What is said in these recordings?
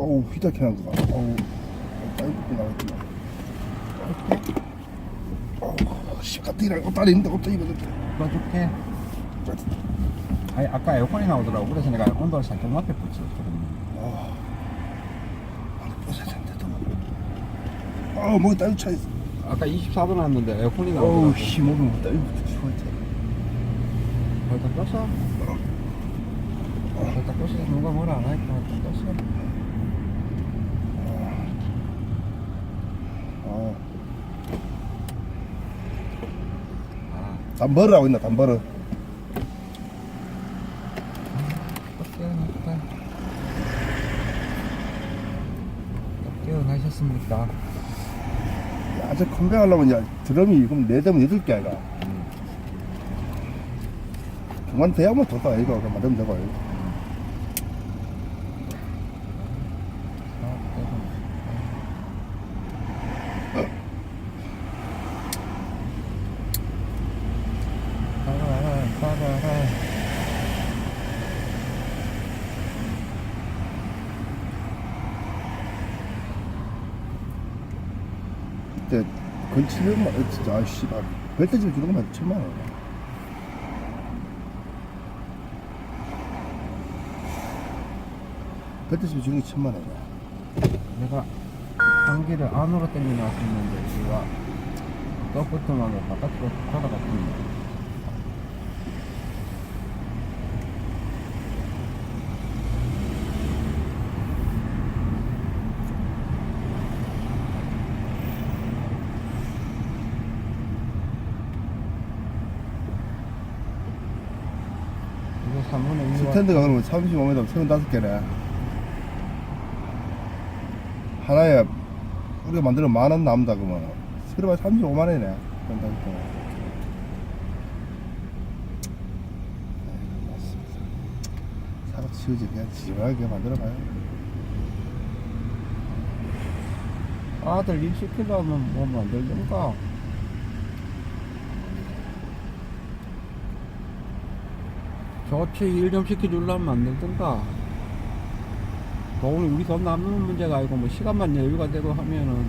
어우 휘적해 난 거가 어우 짧게 나왔구나 어우 씨 까띠랑 옷다리 있는데 옷도 입어줬다 꺼줄게. 아니 아까 에어컨이 나오더라고. 그래서 내가 온도를 살짝 높게 붙였거든요. 아 아니 뽀사졌는데도 아우 목이 딸 차있어 아까 24도 나왔는데 에어컨이 어우 나오더라고. 씨 목이 뭐딸 추워있어 벌써 껐어? 벌써 껐어. 누가 뭐라 안 하니까 벌써 껐어. 아 아, 담버릇 하고 있나 껐어요. 깨어나셨습니까? 야저 컴백 하려면 야 드럼이 그럼 네 대면 여덟 개 아이가 음. 그만 대야만 뒀다 이거 그럼 만들면 되고 그 때 건 700만 원 진짜 아씨 벨트집 주는 것만 천만 원 벨트집 주는 게 천만 원이야 내가 한기를 안으로 당겨 놨었는데 이거 떡부터만 바깥으로 돌아갔습니다. 이거 3분의 1 스탠드가 그러면 35m 35개네. 하나에 우리가 만들면 만 원 남다 그러면. 새로 35만 원이네 사각 치우지 그냥 지저하게 만들어봐요. 아들 일 시키려면 뭐 만들던가. 좋지 일좀 시켜주려면 만들던가. 돈이 우리 돈 남는 문제가 아니고 뭐 시간만 여유가 되고 하면은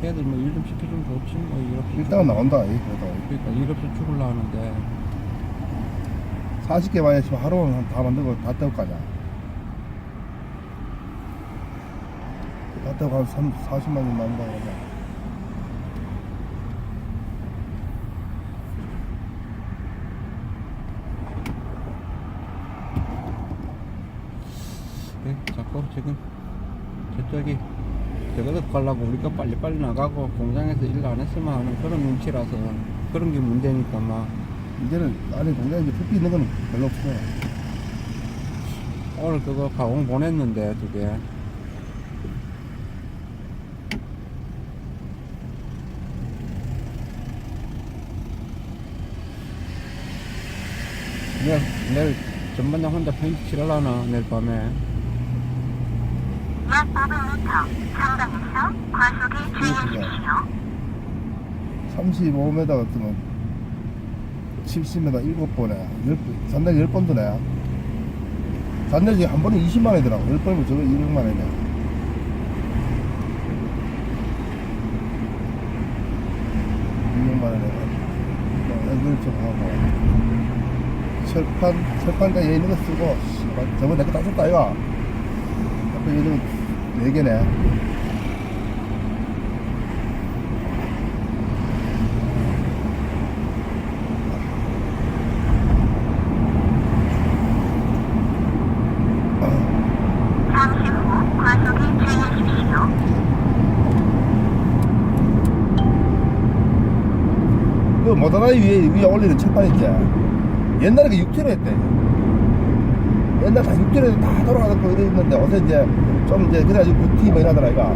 걔들 뭐 일 좀 시켜주면 좋지 뭐 일 없이 일당은 죽을- 나온다 이 그래도. 그러니까 일 없이 죽을라 하는데. 40개 만에 지금 하루는 다 만들고 다 떼고 가자 다 떼고 한 3, 40만 원 나온다 그러자 네, 자꾸 지금 저쪽이 저거도 가려고 우리가 빨리빨리 나가고 공장에서 일 안 했으면 하는 그런 눈치라서 그런 게 문제니까 막. 이제는 안에 공장에 이제 부피 있는 거는 별로 없어 오늘 그거 가공 보냈는데 두 개. 내일, 내일 전반장 혼자 페인트 칠하려나 내일 밤에 약 500m 상당에서 과속에 주의하십시오. 35m 같으면 70m 7번에 10, 산달 10번 도네 잔내지 한 번에 20만 원이더라고. 10번이면 저거 200만 원이네. 만 원에 애들 좀 하고 철판 철판가 얘 있는 거 쓰고 씨발, 저번 내거 다 썼다 이거 앞에 있는 거네 개네 잠시 후 과속에 주의하십시오. 그 모터라이 위에 위에 올리는 철판 있지 옛날에 그 6kg 했대 옛날 다 6kg 다 돌아가고 이래 있는데 어서 이제 좀 이제 그래가지고 9T 뭐 이러더라 이가 다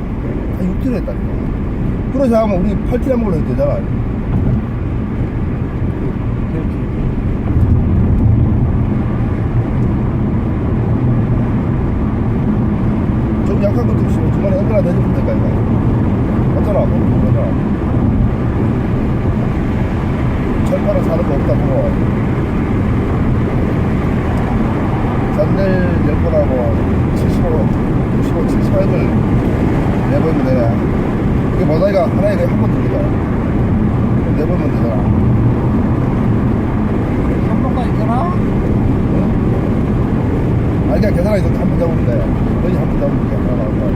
6kg 했다니까 그러자 하면 우리 8T 한 걸로 해도 되잖아. 좀 약한 것도 있으면 연결 안 해주면 될까 이거. 맞잖아 뭐 맞잖아 철판을 사는 거 없다고. 잔넬 10번 하고 75, 65, 78을 내보면 되네 이게 뭐다이가 하나에 그냥 한번 들리다 내보면 되잖아 3번까지 되나? 응? 아니 그냥 계산하기 전에 한번 잡으면 돼 거의 한번 잡으면 그냥 하나 거야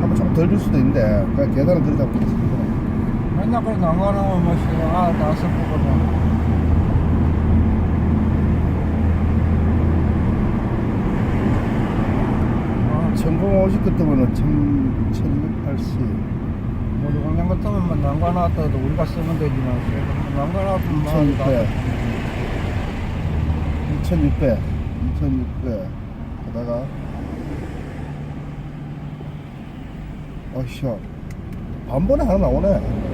한번 조금 덜줄 수도 있는데 그냥 계산은 그렇게 잡으면 돼 맨날 안 가는 뭐. 아, 나서 보거든. 아, 전공 50 같으면은 1280 우리 공장 같으면 뭐 난관 나왔다도 우리가 쓰면 되지만 난관 나왔으면 뭐2600 2600 2600 하다가. 어이씨. 반번에 하나 나오네